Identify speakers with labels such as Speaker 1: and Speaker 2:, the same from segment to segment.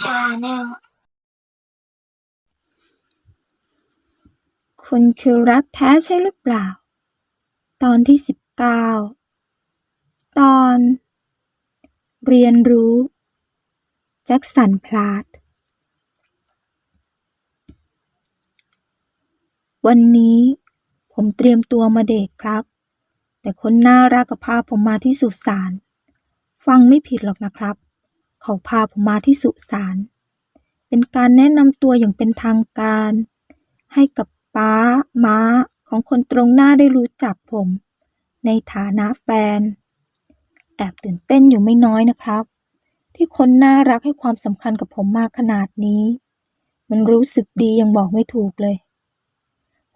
Speaker 1: Channel
Speaker 2: คุณคือรักแท้ใช่หรือเปล่า ตอนที่สิบเก้าตอน เรียนรู้ แจ็คสันพลาด วันนี้ผมเตรียมตัวมาเดทครับ แต่คนน่ารักก็พาผมมาที่สุสาน ฟังไม่ผิดหรอกนะครับ เขาพาผมมาที่สุสาน เป็นการแนะนำตัวอย่างเป็นทางการ ให้กับป้า ม้าของคนตรงหน้าได้รู้จักผม ในฐานะแฟน แอบตื่นเต้นอยู่ไม่น้อยนะครับ ที่คนน่ารักให้ความสำคัญกับผมมากขนาดนี้ มันรู้สึกดียังบอกไม่ถูกเลย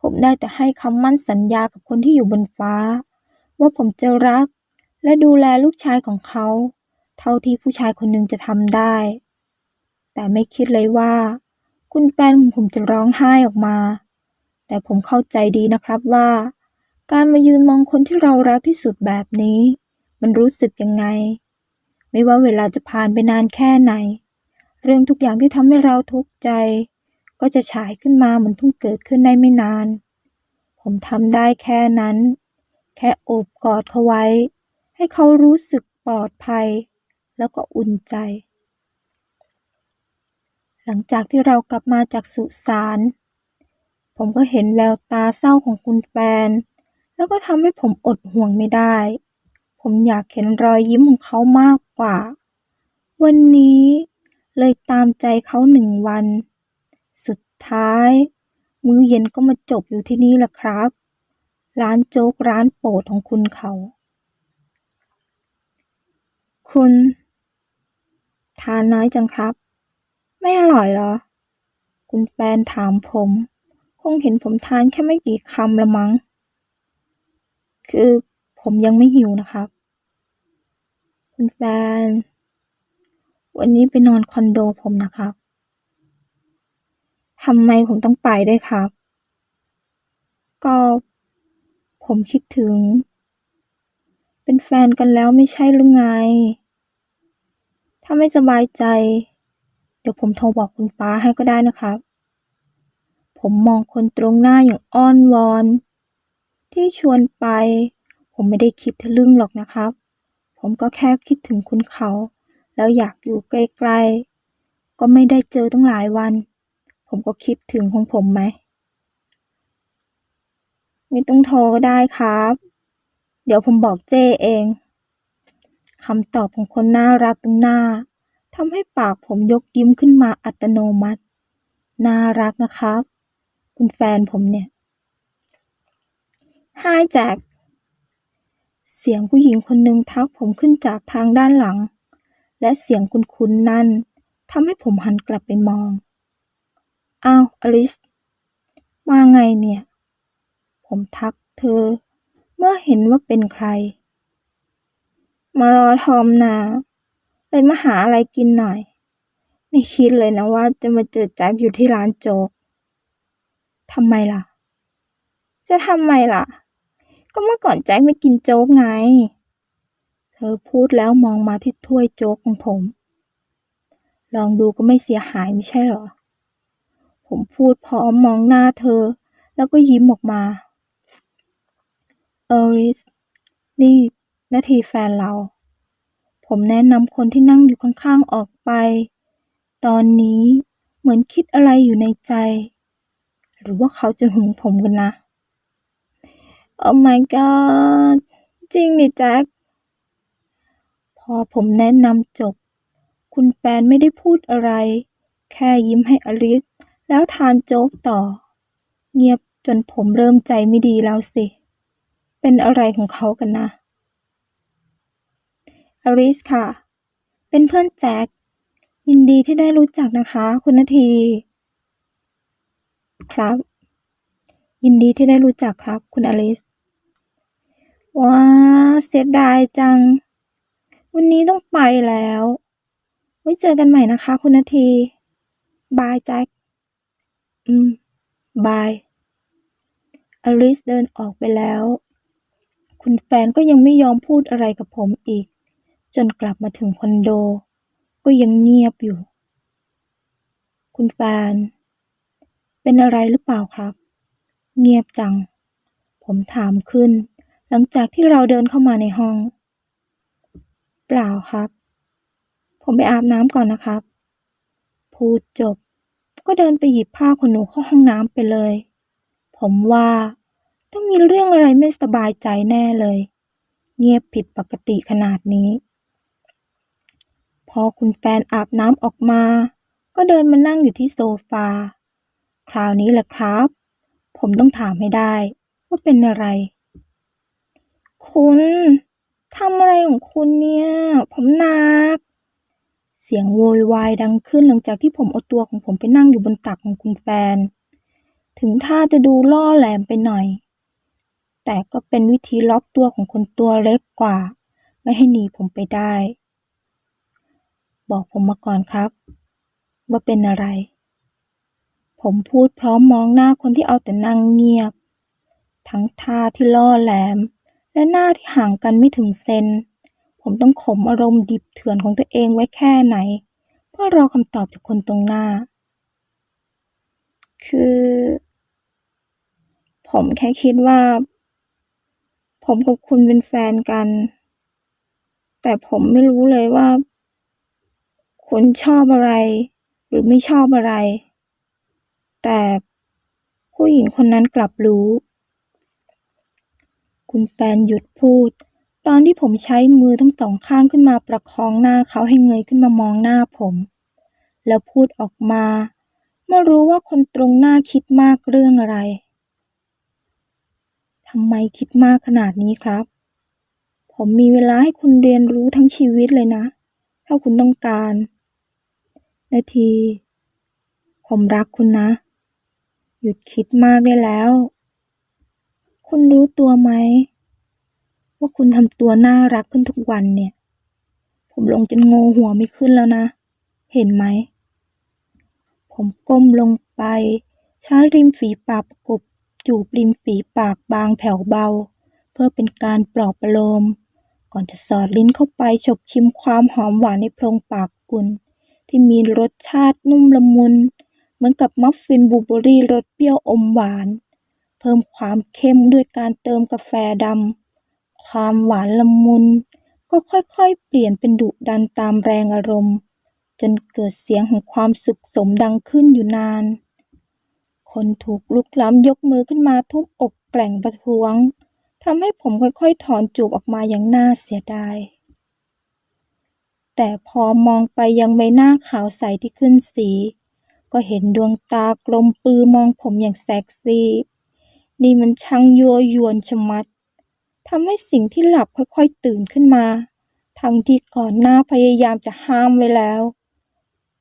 Speaker 2: ผมได้แต่ให้คำมั่นสัญญากับคนที่อยู่บนฟ้า ว่าผมจะรักและดูแลลูกชายของเขา เท่าที่ผู้ชายคนหนึ่งจะทำได้ แต่ไม่คิดเลยว่า คุณแฟนของผมจะร้องไห้ออกมา แต่ผมเข้าใจดีนะครับว่า การมายืนมองคนที่เรารักที่สุดแบบนี้ มันรู้สึกยังไง ไม่ว่าเวลาจะผ่านไปนานแค่ไหน เรื่องทุกอย่างที่ทำให้เราทุกข์ใจ ก็จะฉายขึ้นมาเหมือนเพิ่งเกิดขึ้นได้ไม่นาน ผมทำได้แค่นั้น แค่โอบกอดเขาไว้ ให้เขารู้สึกปลอดภัย แล้วก็อุ่นใจ หลังจากที่เรากลับมาจากสุสาน ผมก็เห็นแววตาเศร้าของคุณแฟน แล้วก็ทำให้ผมอดห่วงไม่ได้ ผมอยากเห็นรอยยิ้มของเขามากกว่า วันนี้เลยตามใจเขาหนึ่งวัน สุดท้าย มื้อเย็นก็มาจบอยู่ที่นี่แหละครับ ร้านโจ๊กร้านโปรดของคุณเขา คุณ ทานน้อยจังครับ ไม่อร่อยเหรอ คุณแฟนถามผม คงเห็นผมทานแค่ไม่กี่คำละมั้ง คือผมยังไม่หิวนะครับ คุณแฟน วันนี้ไปนอนคอนโดผมนะครับทำไมผมต้องไปด้วยครับ ก็ผมคิดถึง เป็นแฟนกันแล้วไม่ใช่หรือไง ถ้าไม่สบายใจ เดี๋ยวผมโทรบอกคุณป้าให้ก็ได้นะครับ ผมมองคนตรงหน้าอย่างอ้อนวอน ที่ชวนไป ผมไม่ได้คิดทะลึ่งหรอกนะครับ ผมก็แค่คิดถึงคุณเขา แล้วอยากอยู่ใกล้ๆ ก็ไม่ได้เจอตั้งหลายวัน ผมก็คิดถึงของผมไหม ไม่ต้องโทรก็ได้ครับ เดี๋ยวผมบอกเจ้เอง คำตอบของคนน่ารักตรงหน้าทำให้ปากผมยกยิ้มขึ้นมาอัตโนมัติ น่ารักนะครับ คุณแฟนผมเนี่ย Hi แจ็คเสียงผู้หญิงคนหนึ่งทักผมขึ้นจากทางด้านหลัง และเสียงคุ้นๆนั่นทำให้ผมหันกลับไปมอง อ้าว อลิส มาไงเนี่ย ผมทักเธอ เมื่อเห็นว่าเป็นใคร มารอทอมนะเลยมาหาอะไรกินหน่อย ไม่คิดเลยนะว่าจะมาเจอแจ็คอยู่ที่ร้านโจ๊กทำไมล่ะ จะทำไมล่ะ ก็เมื่อก่อนแจ็คไม่กินโจ๊กไง เธอพูดแล้วมองมาที่ถ้วยโจ๊กของผม ลองดูก็ไม่เสียหายไม่ใช่หรอ ผมพูดพร้อมมองหน้าเธอ แล้วก็ยิ้มออกมา เอริส นี่ นาทีแฟนเรา ผมแนะนำคนที่นั่งอยู่ข้างๆออกไป ตอนนี้เหมือนคิดอะไรอยู่ในใจ หรือว่าเขาจะหึงผมกันนะ Oh my god จริงดิแจ็คพอผมแนะนำจบ คุณแฟนไม่ได้พูดอะไร แค่ยิ้มให้อลิส แล้วทานโจ๊กต่อ เงียบจนผมเริ่มใจไม่ดีแล้วสิ เป็นอะไรของเขากันนะ อลิสค่ะ เป็นเพื่อนแจ็ค ยินดีที่ได้รู้จักนะคะ คุณนาที ครับ ยินดีที่ได้รู้จักครับ คุณอลิส ว้า เสียดายจัง วันนี้ต้องไปแล้ว ไว้เจอกันใหม่นะคะ คุณนาที บายแจ็ค อืม บาย อลิสเดินออกไปแล้ว คุณแฟนก็ยังไม่ยอมพูดอะไรกับผมอีก จนกลับมาถึงคอนโด ก็ยังเงียบอยู่ คุณแฟนเป็นอะไรหรือเปล่าครับ เงียบจัง ผมถามขึ้น หลังจากที่เราเดินเข้ามาในห้อง เปล่าครับ ผมไปอาบน้ำก่อนนะครับ พูดจบ ก็เดินไปหยิบผ้าขนหนูเข้าห้องน้ำไปเลย ผมว่าต้องมีเรื่องอะไรไม่สบายใจแน่เลย เงียบผิดปกติขนาดนี้ พอคุณแฟนอาบน้ำออกมา ก็เดินมานั่งอยู่ที่โซฟา คราวนี้แหละครับ ผมต้องถามให้ได้ว่าเป็นอะไร คุณทำอะไรของคุณเนี่ย ผมหนัก เสียงโวยวายดังขึ้นหลังจากที่ผมเอาตัวของผมไปนั่งอยู่บนตักของคุณแฟน ถึงท่าจะดูล่อแหลมไปหน่อย แต่ก็เป็นวิธีล็อกตัวของคนตัวเล็กกว่า ไม่ให้หนีผมไปได้ บอกผมมาก่อนครับ ว่าเป็นอะไร ผมพูดพร้อมมองหน้าคนที่เอาแต่นั่งเงียบ ทั้งท่าที่ล่อแหลม และหน้าที่ห่างกันไม่ถึงเซน ผมต้องข่มอารมณ์ดิบเถื่อนของตัวเองไว้แค่ไหน เพื่อรอคำตอบจากคนตรงหน้า คือ ผมแค่คิดว่า ผมกับคุณเป็นแฟนกัน แต่ผมไม่รู้เลยว่า คุณชอบอะไร หรือไม่ชอบอะไร แต่ผู้หญิงคนนั้นกลับรู้ คุณแฟนหยุดพูด ตอนที่ผมใช้มือทั้งสองข้างขึ้นมาประคองหน้าเขาให้เงยขึ้นมามองหน้าผม แล้วพูดออกมาเมื่อรู้ว่าคนตรงหน้าคิดมากเรื่องอะไรทำไมคิดมากขนาดนี้ครับ ผมมีเวลาให้คุณเรียนรู้ทั้งชีวิตเลยนะ ถ้าคุณต้องการ นาที ผมรักคุณนะ หยุดคิดมากได้แล้ว คุณรู้ตัวไหม ว่าคุณทำตัวน่ารักขึ้นทุกวันเนี่ย ผมลงจนโงหัวไม่ขึ้นแล้วนะ เห็นไหม ผมก้มลงไปใช้ริมฝีปากประกบจูบริมฝีปากบางแผ่วเบา เพื่อเป็นการปลอบประโลม ก่อนจะสอดลิ้นเข้าไปฉกชิมความหอมหวานในโพรงปากคุณ ที่มีรสชาตินุ่มละมุน เหมือนกับมัฟฟินบูเบอรี่รสเปรี้ยวอมหวาน เพิ่มความเข้มด้วยการเติมกาแฟดำ ความหวานละมุน ก็ค่อยๆ เปลี่ยนเป็นดุดันตามแรงอารมณ์ จนเกิดเสียงของความสุขสมดังขึ้นอยู่นาน คนถูกลุกล้ำยกมือขึ้นมาทุบอกแกล่งประท้วงทำให้ผมค่อยๆ ถอนจูบออกมาอย่างน่าเสียดาย แต่พอมองไปยังใบหน้าขาวใสที่ขึ้นสี ก็เห็นดวงตากลมปือมองผมอย่างเซ็กซี่ นี่มันช่างยั่วยวนชะมัดทำให้สิ่งที่หลับค่อยๆตื่นขึ้นมา ทั้งที่ก่อนหน้าพยายามจะห้ามไว้แล้ว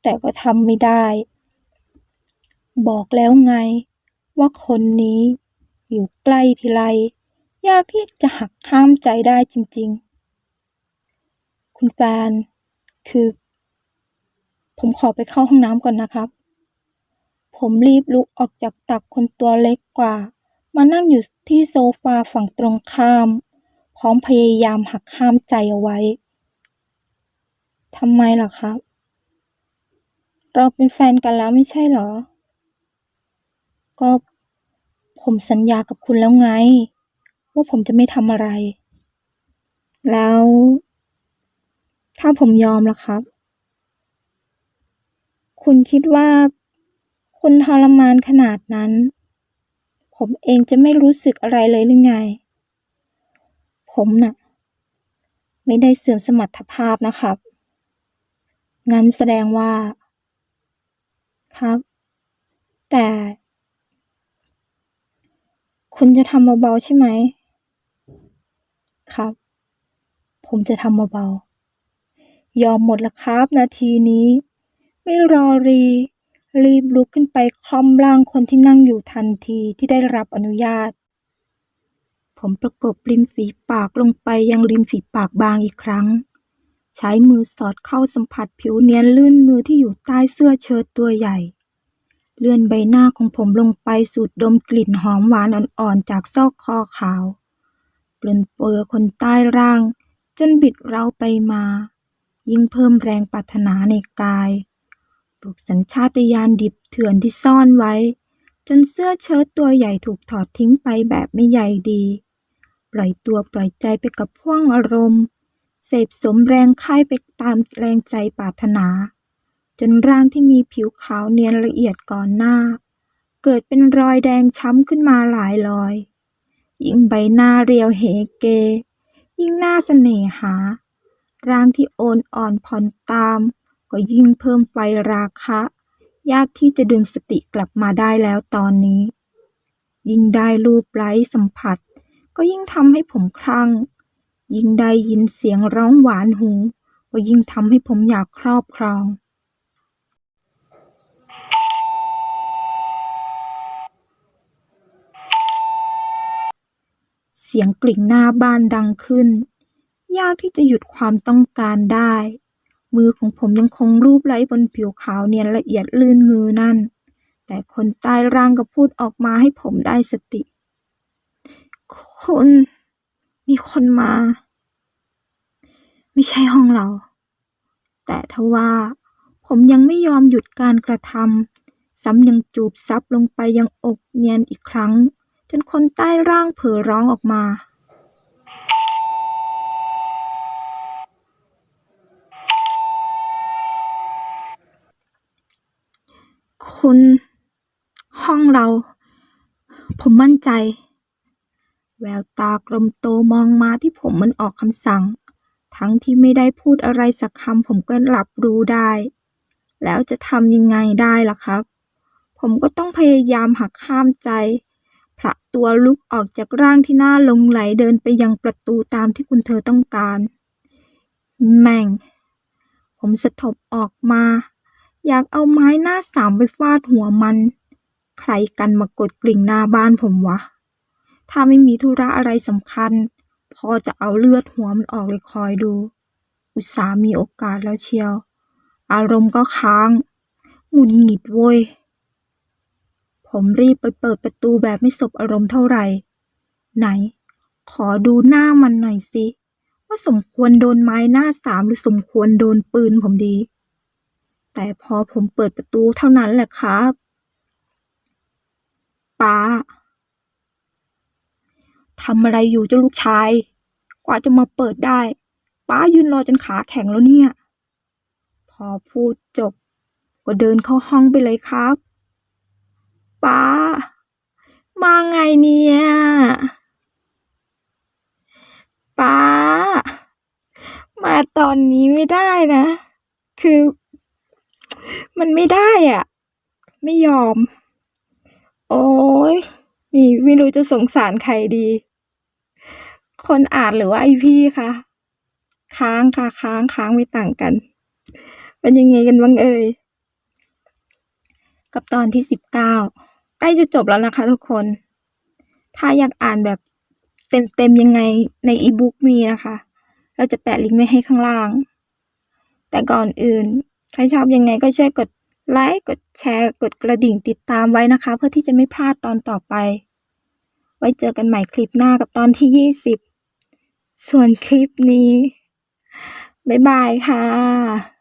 Speaker 2: แต่ก็ทำไม่ได้ บอกแล้วไง ว่าคนนี้ อยู่ใกล้ทีไร ยากที่จะหักห้ามใจได้จริงๆ คุณแฟน คือ ผมขอไปเข้าห้องน้ำก่อนนะครับ ผมรีบลุกออกจากตักคนตัวเล็กกว่า มานั่งอยู่ที่โซฟาฝั่งตรงข้าม พร้อมพยายามหักห้ามใจเอาไว้ทำไมล่ะครับ เราเป็นแฟนกันแล้วไม่ใช่เหรอ ก็ผมสัญญากับคุณแล้วไง ว่าผมจะไม่ทำอะไร แล้ว ถ้าผมยอมล่ะครับ คุณคิดว่า คุณทรมานขนาดนั้น ผมเองจะไม่รู้สึกอะไรเลยหรือไง ผมน่ะ ไม่ได้เสื่อมสมรรถภาพนะครับ งั้นแสดงว่า ครับ แต่ คุณจะทำเบาๆใช่ไหม ครับ ผมจะทำเบาๆ ยอมหมดละครับนาทีนี้ ไม่รอรี รีบลุกขึ้นไปคล่อมร่างคนที่นั่งอยู่ทันทีที่ได้รับอนุญาต ผมประกบริมฝีปากลงไปยังริมฝีปากบางอีกครั้ง ใช้มือสอดเข้าสัมผัสผิวเนียนลื่นมือที่อยู่ใต้เสื้อเชิ้ตตัวใหญ่ เลื่อนใบหน้าของผมลงไปสูดดมกลิ่นหอมหวานอ่อนๆจากซอกคอขาวเปลือนเปือคนใต้ร่าง จนบิดเราไปมา ยิ่งเพิ่มแรงปรารถนาในกาย ปลุกสัญชาตญาณดิบเถื่อนที่ซ่อนไว้ จนเสื้อเชิ้ตตัวใหญ่ถูกถอดทิ้งไปแบบไม่ใยดี ปล่อยตัวปล่อยใจไปกับพ่วงอารมณ์ เสพสมแรงไข้ไปตามแรงใจปรารถนา จนร่างที่มีผิวขาวเนียนละเอียดก่อนหน้า เกิดเป็นรอยแดงช้ำขึ้นมาหลายรอย ยิ่งใบหน้าเรียวเหเก ยิ่งหน้าเสน่หา ร่างที่โอนอ่อนผ่อนตาม ก็ยิ่งเพิ่มไฟราคะ ยากที่จะดึงสติกลับมาได้แล้วตอนนี้ ยิ่งได้รูปไร้สัมผัส ก็ยิ่งทำให้ผมคลั่ง ยิ่งได้ยินเสียงร้องหวานหู ก็ยิ่งทำให้ผมอยากครอบครองเสียงกลิ่งหน้าบ้านดังขึ้น ยากที่จะหยุดความต้องการได้ มือของผมยังคงรูปไล้บนผิวขาวเนียนละเอียดลื่นมือนั่น แต่คนใต้ร่างก็พูดออกมาให้ผมได้สติ คน มีคนมา ไม่ใช่ห้องเรา แต่ทว่า ผมยังไม่ยอมหยุดการกระทำซ้ำยังจูบซับลงไปยังอกเนียนอีกครั้ง จนคนใต้ร่างเผอร้องออกมา คุณห้องเรา ผมมั่นใจ แววตากลมโตมองมาที่ผมมันออกคำสั่ง ทั้งที่ไม่ได้พูดอะไรสักคำผมก็หลับรู้ได้ แล้วจะทำยังไงได้ล่ะครับ ผมก็ต้องพยายามหักห้ามใจผละตัวลุกออกจากร่างที่น่าลงไหลเดินไปยังประตูตามที่คุณเธอต้องการ แม่ง ผมสะทบออกมา อยากเอาไม้หน้าสามไปฟาดหัวมัน ใครกันมากดกลิ่งหน้าบ้านผมวะ ถ้าไม่มีธุระอะไรสำคัญพอจะเอาเลือดหัวมันออกเลยคอยดู อุตส่าห์มีโอกาสแล้วเชียว อารมณ์ก็ค้างหงุดหงิดโว้ย ผมรีบไปเปิดประตูแบบไม่สบอารมณ์เท่าไหร่ ไหน ขอดูหน้ามันหน่อยสิ ว่าสมควรโดนไม้หน้าสามหรือสมควรโดนปืนผมดี แต่พอผมเปิดประตูเท่านั้นแหละครับป้าทำอะไรอยู่เจ้าลูกชาย กว่าจะมาเปิดได้ ป้ายืนรอจนขาแข็งแล้วเนี่ย พอพูดจบ ก็เดินเข้าห้องไปเลยครับ ป้า มาไงเนี่ย ป้า มาตอนนี้ไม่ได้นะ คือ มันไม่ได้อะ ไม่ยอม โอ้ยนี่ไม่รู้จะสงสารใครดี คนอ่านหรือว่าไอพี่คะค้างค่ะค้างค้างไม่ต่างกันเป็นยังไงกันบ้างเอ่ยกับตอนที่สิบเก้าใกล้จะจบแล้วนะคะทุกคน ถ้าอยากอ่านแบบเต็มๆยังไงในอีบุ๊กมีนะคะ เราจะแปะลิงก์ไว้ให้ข้างล่าง แต่ก่อนอื่น ใครชอบยังไงก็ช่วยกดไลค์กดแชร์ กดกระดิ่งติดตามไว้นะคะ เพื่อที่จะไม่พลาดตอนต่อไป ไว้เจอกันใหม่คลิปหน้ากับตอนที่ยี่สิบส่วนคลิปนี้ บ๊ายบายค่ะ